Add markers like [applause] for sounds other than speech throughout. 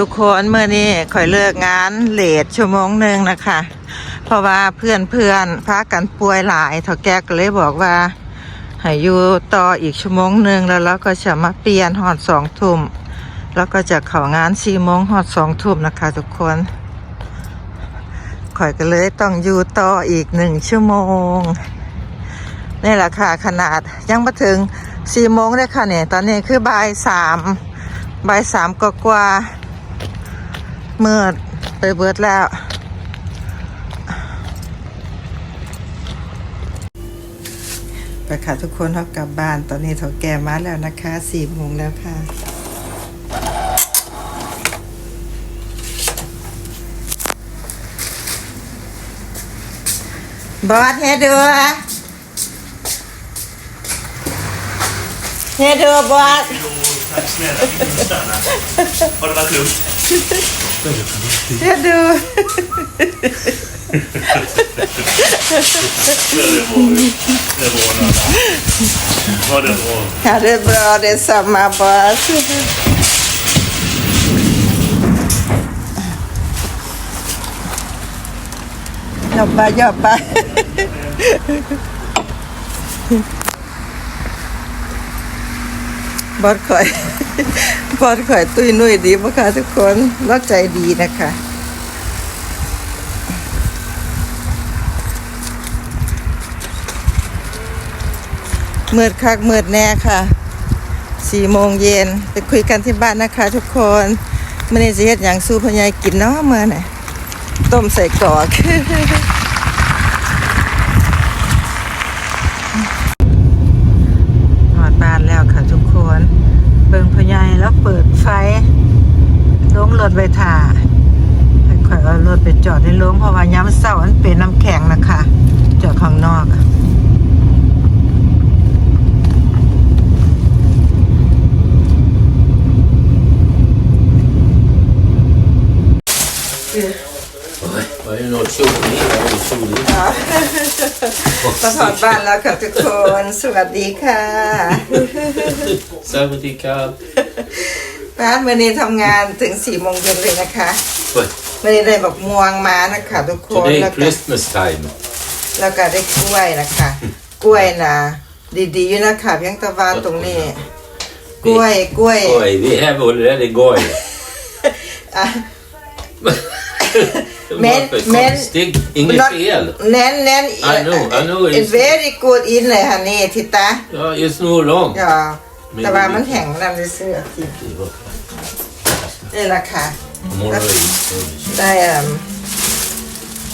ทุกคนเมื่อนี้ข่อยเลิกงานเลทชั่วโมงหนึ่งนะคะ เพราะว่าเพื่อนเพื่อนพากันป่วยหลายเท่าแกก็เลยบอกว่าให้อยู่ต่ออีกชั่วโมงหนึ่งแล้วเราก็จะมาเปลี่ยนหอดสองทุ่มแล้วก็จะเข้างานสี่โมงหอดสองทุ่มนะคะทุกคนข่อยก็เลยต้องอยู่ต่ออีกหนึ่งชั่วโมงนี่แหละค่ะขนาดยังมาถึงสี่โมงเลยค่ะเนี่ยตอนนี้คือบ่ายสามบ่ายสามกว่า มืดไปเบิดแล้ว ไปค่ะทุกคนเรากลับบ้านตอนนี้เถาแก่มาแล้วนะคะสี่โมงแล้วค่ะ บอสเฮดูเฮดูบอส snälla, stanna. Har det varit lugnt? เฮดู Det var det. Det var några. Ja, det var. ค่ะเรีย บอดซัมมาบอยบอบไปบอสข่อย บอสข่อยตุ้ยนุ่ยดีปะคะทุกคนรักใจดีนะคะมืดคักมืดแน่ค่ะสี่โมงเย็นไปคุยกันที่บ้านนะคะ ทุกคนมื่อนี้จะเฮ็ดอย่างสู้พญายกินเนาะเมื่อไหร่ต้มใส่กรอก หอดบ้านแล้วค่ะทุกคนเบิ่งพญายแล้วเปิดไฟลงรถไปถ่าให้ข่อยเอารถไป จอดในโรงเพราะว่าย้ำเศร้ามันเป็นน้ำแข็งนะคะ จอดข้างนอกอะ Var det något soligt? Var det soligt? มาถอดบ้านแล้วค่ะทุกคน สวัสดีค่ะ Sabotika. บ้านวันนี้ทำงานถึงสี่โมงเย็นเลยนะคะ But วันนี้ได้บอกม่วงมานะคะทุกคน today แล้วก็ Christmas time. แล้วก็ได้กล้วยนะคะ กล้วยนะดีๆอยู่นะคะเพียงแตะวันตรงนี้ กล้วยกล้วย Oj, vi have already goj. อะ Det Men- var för men- konstigt. Inget Not- fel. แน่นแน่น I know, I know it's- it's very good in เลยค่ะนี่ทิตา Ja, just nog långt. อย่าแต่ว่ามันแห้งนั่นเลยเสื้อจริง Det var นี่แหละค่ะ morgon. ได้อ่ม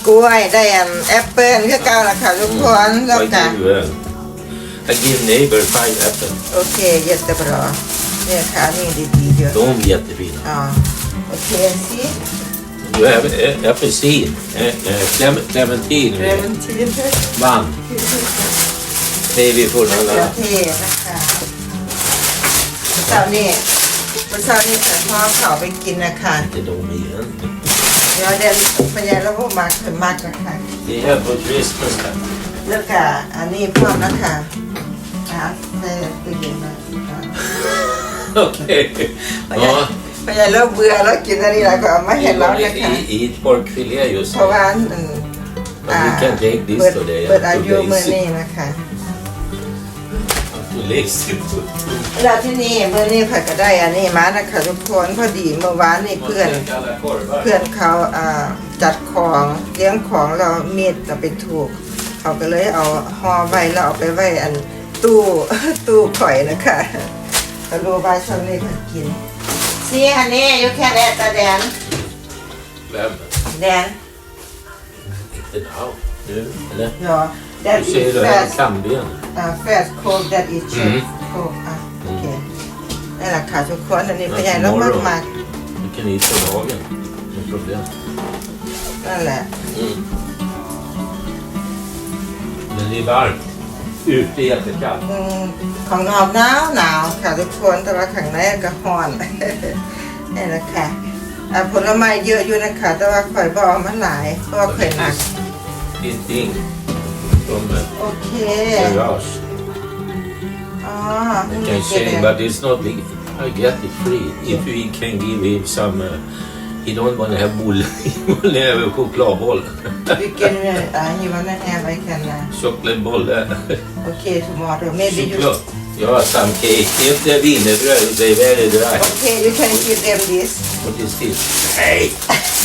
กล้วยได้อ่มแอปเปิ้ลคือเก่าละค่ะทุกคนแล้ว I ก็ give, uh, I give neighbor five apples. โอเคเย็ดตะบรอเนี่ยค่ะนี่ดีๆเยอะ De är jättefina. อ๋อโอเคสิ Du har äh, apelsin, äh, äh, clem- clementin, เรมันชีนเ vann. Nej, vi får ขือ några. เทศนะคะเช้านี้วันเช้านี้ฉันพ่อเขาไปกินนะคะ Inte de igen. เดี๋ยวเดี๋ยวพยายแล้วพวกมาถึงมากนะคะ Det är på Christmas time. แล้วก็อันนี้พร้อมนะคะอะใส่ตู้เย็นมาอะ Okej. พยาย Ja. พยายแล้วเบื่อแล้วกินอันนี้แล้วก็เอามาเห็น Vi แล้ว var นะคะ i, i ett porkfilé just เพราะ nu. ว่าอืม But we can take this เปิด today. เปิดอายุ Today มือ is นี้นะคะ too lazy. แล้วที่นี่มือนี้ผัดก็ได้อันนี้มานะคะทุกคนพอดีเมื่อวานนี่เพื่อน เพื่อนเขาอ่าจัดของเลี้ยงของเราเมีดจะเป็นถูก เขาก็เลยเอาห่อไว้แล้วเอาไปไว้อันตู้ตู้ข่อยนะคะก็รู้ว่าช่วงนี้เพิ่นกินซีฮันนี่ยูแค่แดดตาแดน Vem? แดน Inte now. Nu, eller? ยอ that Du is ser det här fast kamben. uh, fast cold that is อืม chest cold อะโอเคนี่แหละค่ะทุกคนอันนี้เป็นใหญ่แล้วมากมาก Du kan eat på dagen. No problem. ๆนั่นแหละ Mm. Men det är varmt. Ute är jättekallt. อืมของนอกหนาวหนาวค่ะทุกคนแต่ว่าข้างในก็ร้อน นี่แหละค่ะอะผลไม้เยอะอยู่นะคะแต่ว่าข่อยบเอกมันหลายเพราะว่าข่อยหนัก ingenting som Okej. Ah, hur can change, but it's not leave. I get it free. If we can give him some, uh, he don't want to have bull, [laughs] he want to have a chokladboll, You can, uh, uh, he wanna have, I can, uh, chocolate boll. Eh? okay, tomorrow. Maybe you, Chocolate. Yeah, some cake. If the wienerbröd, they very dry. okay, you can give them this. What is this? Hey!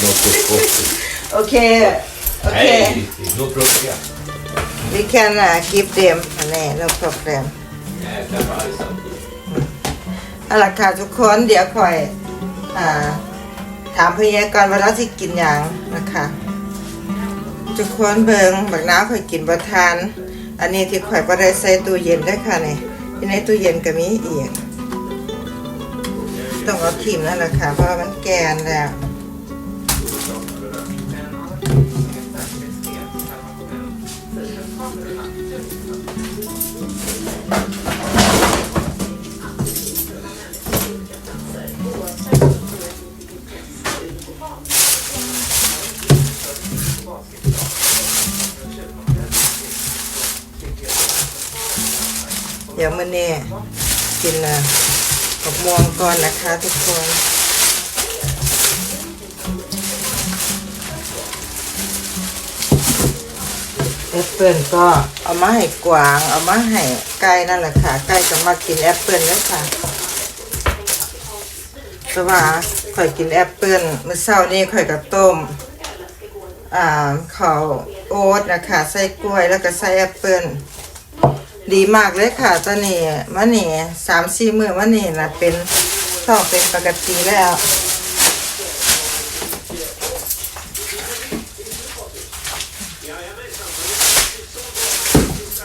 Not so coffee. [laughs] Okay, okay Hey! No problem. we can uh, give them นี่ no problem Jag kan buy something. เอาล่ะค่ะทุกคนเดี๋ยวคอยอ่าถามพยากรณ์ว่าเราที่กินอย่างนะคะทุกคนเบิงบักน้ำคอยกินประทาน อันนี้ที่ข่อยบ่ได้ใส่ตู้เย็นได้อค่ะนี่ที่ในตู้เย็นก็มีอีก ต้องเอาทิมนั่นแหละค่ะเพราะว่ามันแกนแล้ว ยวมื้อนี้กินอะผักม่วงก่อนนะคะทุกคนแอปเปิลก็เอามาให้กวาง เอามาให้ไก่นั่นแหละค่ะไก่ก็มากินแอปเปิลแล้วค่ะแต่ว่าข่อยกินแอปเปิลเมื่อเช้านี้ข่อยก็ต้มอ่าข้าวโอ๊ตนะคะใส่กล้วยแล้วก็ใส่แอปเปิล ดีมากเลยค่ะตอนนี้มันนี่สามสี่มือมันนี่นะเป็นท้องเป็นปกติแล้ว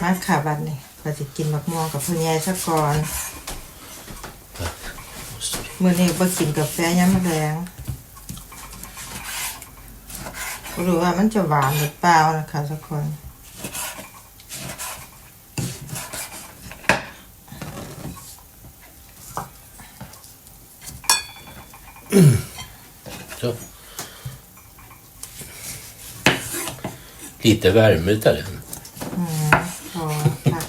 มาค่ะบัดนี้เราจะกินมะม่วงกับพ่อใหญ่สักก่อนมื้อนี้บ่กินกาแฟยามมื้อแลงบ่รู้ว่ามันจะหวานหรือเปล่านะคะทุกคน Så. Lite värme utav den. พอค่ะ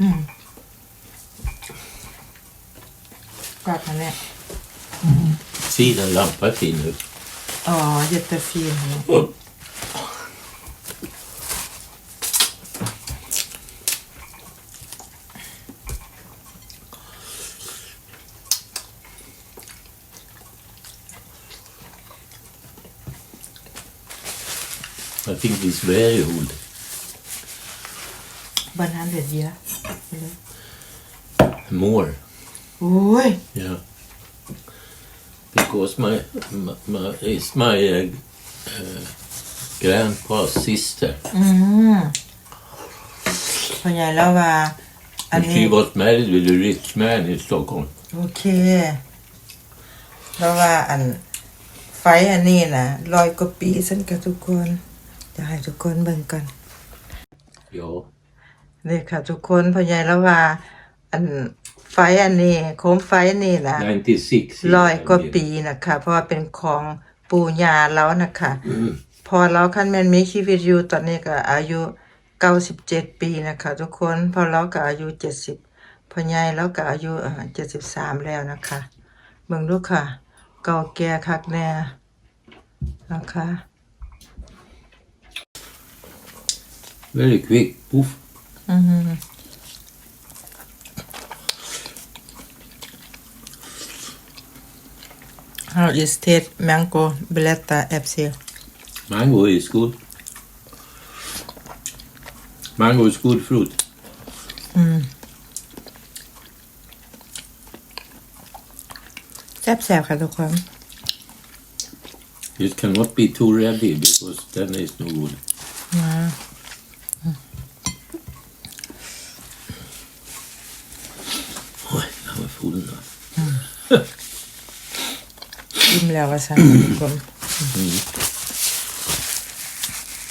อืมกอดมาเนี่ย Sidan lampa är fin nu. อ๋อ jättefin I think it's very old. บ้านนั้นเด็ดเยอะ More. โอ้ย Yeah. Because my, my, my it's my uh, uh, grandpa's sister. อืมพ่อใหญ่แล้วว่า อัน And นี้ she was married with a rich man in Stockholm. โอเค แล้วว่าอัน ไฟอันนี้นะร้อยกว่าปีสันกับทุกคน จะให้ทุกคนเบิ่งกัน Ja. นี่ค่ะ ทุกคนพ่อใหญ่แล้วว่า อันไฟอันนี้โคมไฟนี่นะ 96. ร้อยกว่าปีนะคะเพราะว่าเป็นของปู่ย่าแล้วนะคะ Mm. พอเราคันแมนมีชีวิตอยู่ตอนนี้ก็อายุเก้าสิบเจ็ดปีนะคะ ทุกคนพอเราก็อายุเจ็ดสิบพ่อใหญ่แล้วก็อายุเจ็ดสิบสามแล้วนะคะเบิ่งดูค่ะ เก่าแก่คักแน่นะคะ Very quick. Poof. อือหือ How is taste mango beletta FC Mango is good. Mango is good fruit. แซ่บๆค่ะทุกคน It cannot be too ready because then it's no good. อิ่มแล้วว่าสั่นทุกคน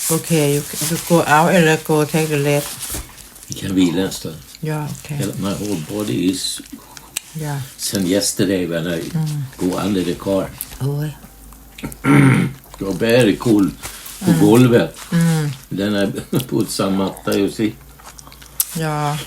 โอเค you you go out and let go take the left Vi kan vila en stund. yeah okay Hela- My whole body is yeah Sen yesterday when I go under the car. โอ้ย Det var very cool på golvet. Then I put some matta, you see. Ja.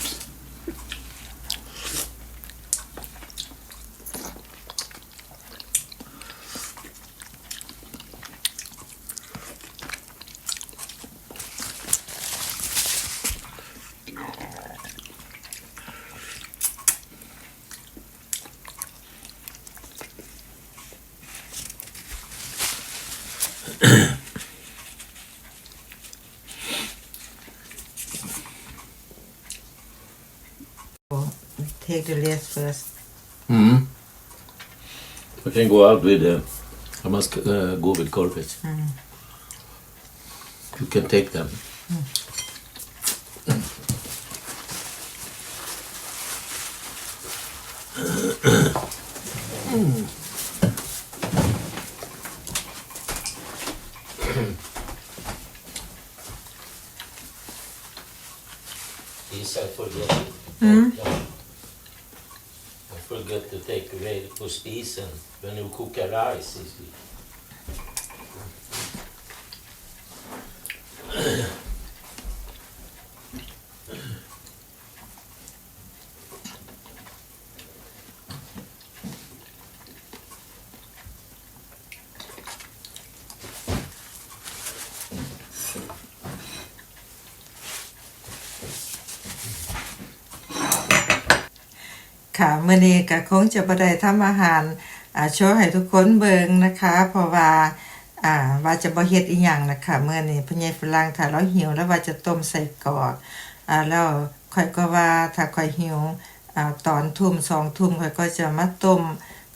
Take the list first. Mm. I can go out with, uh, I must uh, go with garbage. You can take them. Yes, I forget. Hmm? I forget to take away the på and when you cook a rice. you ค่ะมื้อนี้ก็คงจะบ่ได้ทำอาหารอ่าโชว์ให้ทุกคนเบิงนะคะ เพราะว่าอ่าว่าจะบ่เฮ็ดอีหยังนะคะเมื้อนี้พ่อใหญ่ฝรั่งถ้าเราหิวแล้วว่าจะต้มใส่กอกอ่าแล้วข่อยก็ว่าถ้าข่อยหิวอ่าตอนทุ่มสองทุ่มข่อยก็จะมาต้ม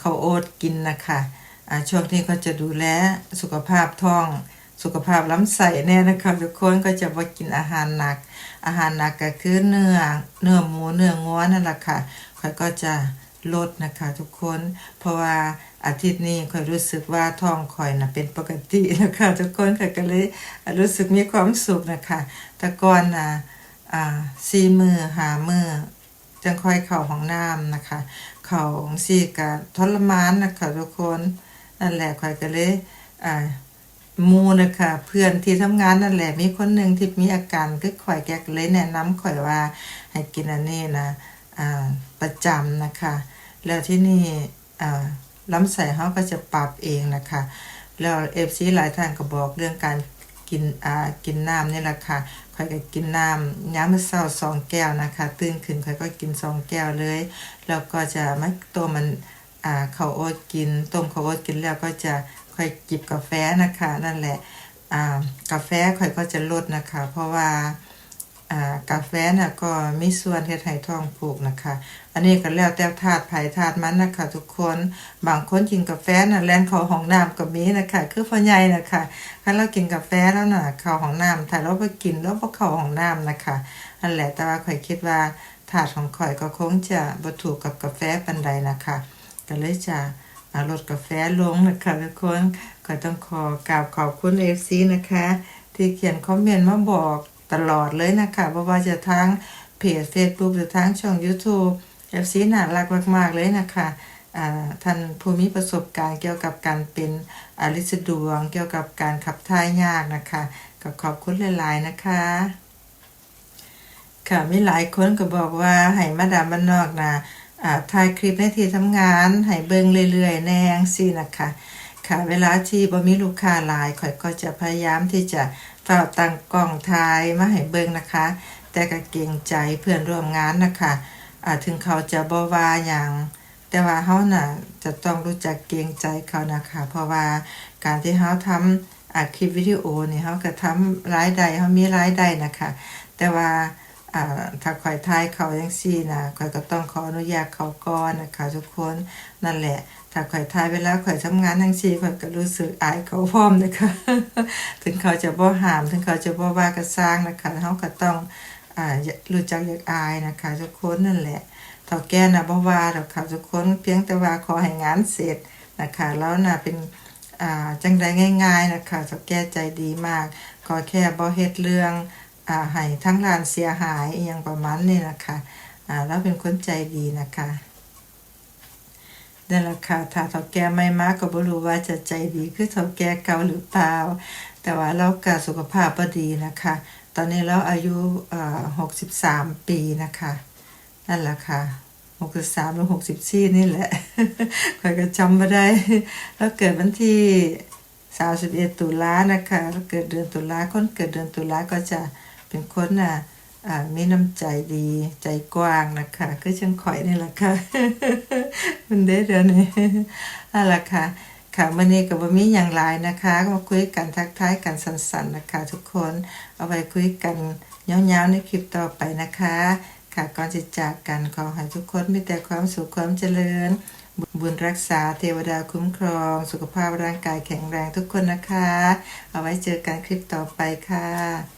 ข้าวโอ๊ตกินนะคะอ่าช่วงนี้ก็จะดูแลสุขภาพท้องสุขภาพลำไส้แน่นะคะทุกคนก็จะบ่กินอาหารหนัก อาหารหนักก็คือเนื้อเนื้อหมูเนื้องัวนั่นแหละค่ะ ข่อยก็จะลดนะคะทุกคน เพราะว่าอาทิตย์นี้ข่อยรู้สึกว่าท้องข่อยน่ะเป็นปกตินะคะทุกคนข่อยก็เลยรู้สึกมีความสุขนะคะแต่ก่อนน่ะอ่าสี่มือหามือจังค่อยเข้าห้องน้ำนะคะ เข้าสี่ก็ทรมานนะคะทุกคนนั่นแหละข่อยก็เลยอ่ามูนะคะเพื่อนที่ทำงานนั่นแหละมีคนหนึ่งที่มีอาการคือข่อยแกกเลยแนะนำข่อยว่าให้กินอันนี้นะ ประจำนะคะ แล้วที่นี่อ่าลำไส้เขาก็จะปรับเองนะคะ แล้วเอฟซีหลายท่านก็บอกเรื่องการกินกินน้ำนี่แหละค่ะข่อยก็กินน้ำย้ำมื้อเช้าสองแก้วนะคะ ตื่นขึ้นข่อยก็กินสองแก้วเลย แล้วก็จะไม่ตัวมันอ่าข้าโอ๊ตกิน ต้มเข้าโอ๊ตกินแล้วก็จะค่อยจิบกาแฟนะคะ นั่นแหละกาแฟค่อยก็จะลดนะคะ เพราะว่า กาแฟน่ะก็มีส่วนเฮ็ดให้ท้องผูกนะคะ อันนี้ก็แล้วแต่ธาตุไผธาตุมันนะคะ ทุกคนบางคนกินกาแฟน่ะแล่นเข้าห้องน้ำก็มีนะคะ คือพ่อใหญ่นะคะถ้าเรากินกาแฟแล้วน่ะเข้าห้องน้ำถ้าเราบ่กินแล้วบ่เข้าห้องน้ำนะคะนั่นแหละแต่ว่าข่อยคิดว่าธาตุของข่อยก็คงจะบ่ถูกกับกาแฟปานใดนะคะก็เลยจะอ่าลดกาแฟลงนะคะทุกคนก็ต้องขอกราบขอบคุณเอฟซีนะคะ ที่เขียนคอมเมนต์มาบอก ตลอดเลยนะคะเพราะว่าจะทั้งเพจ Facebook หรือทั้งช่อง YouTube เอฟซีน่ารักมากๆเลยนะคะท่านผู้มีประสบการณ์เกี่ยวกับการเป็นอาลิสดวง เกี่ยวกับการขับถ่ายยากนะคะก็ขอบคุณหลาย ๆ นะคะค่ะมีหลายคนก็บอกว่าให้มาดามบ้านนอกนะอ่าถ่ายคลิปในที่ทำงานให้เบิ่งเรื่อย ๆ แนงซีนะคะ ค่ะเวลาที่บ่มีลูกค้าหลายข่อยก็จะพยายามที่จะเฝ้าตั้งกล้องถ่ายมาให้เบิ่งนะคะ แต่ก็เกรงใจเพื่อนร่วมงานนะคะอ่าถึงเขาจะบ่ว่าหยังแต่ว่าเฮาน่ะจะต้องรู้จักเกรงใจเขานะคะ เพราะว่าการที่เฮาทำอ่าคลิปวิดีโอนี่เฮาก็ทำรายได้เฮามีรายได้นะคะ แต่ว่า อ่าถ้าข่อยทายเขาจังซี่นะข่อยก็ต้องขออนุญาตเขาก่อนนะคะทุกคนนั่นแหละถ้าข่อยทายเวลาข่อยทำงานทั้งซี่ข่อยก็รู้สึกอายเขาพร้อมนะคะ ถึงเขาจะบ่หาม ถึงเขาจะบ่ว่าก็สร้างนะคะเฮาก็ต้องอ่ารู้จักอยากอายนะคะทุกคนนั่นแหละเฒ่าแก่นะบ่ว่าดอกค่ะทุกคนเพียงแต่ว่าขอให้งานเสร็จนะคะ แล้วน่ะเป็นอ่าจังใดง่าย ๆนะคะเฒ่าแก่ใจดีมากขอแค่บ่เฮ็ดเรื่อง อ่าให้ทั้งร้านเสียหายอหยังประมาณนี้นะคะอ่าแล้วเป็นคนใจดีนะคะนั่นแหละค่ะถ้าเฒ่าแก่ไม่มากก็บ่รู้ว่าจะใจดีคือเฒ่าแก่เก่าหรือเปล่า แต่ว่าเราก็สุขภาพบ่ดีนะคะ ตอนนี้เราอายุเอ่อ63ปีนะคะ นั่นแหละค่ะ63หรือ64นี่แหละข่อยก็จำไม่ได้ แล้วเกิดวันที่31ตุลานะคะแล้วเกิดเดือนตุลาคนเกิดเดือนตุลาก็จะ เป็นคนน่ะมีน้ำใจดีใจกว้างนะคะคือจังข่อยนี่แหละค่ะมันได้เดือนนี้นั่นแหละค่ะค่ะวันนี้ก็บ่มีอย่างไรนะคะก็มาคุยกันทักทายกันสั้นๆนะคะ ทุกคนเอาไว้คุยกันยาวๆในคลิปต่อไปนะคะ ค่ะก่อนจะจากกันขอให้ทุกคนมีแต่ความสุขความเจริญ บุญรักษาเทวดาคุ้มครอง สุขภาพร่างกายแข็งแรงทุกคนนะคะ เอาไว้เจอกันคลิปต่อไปค่ะ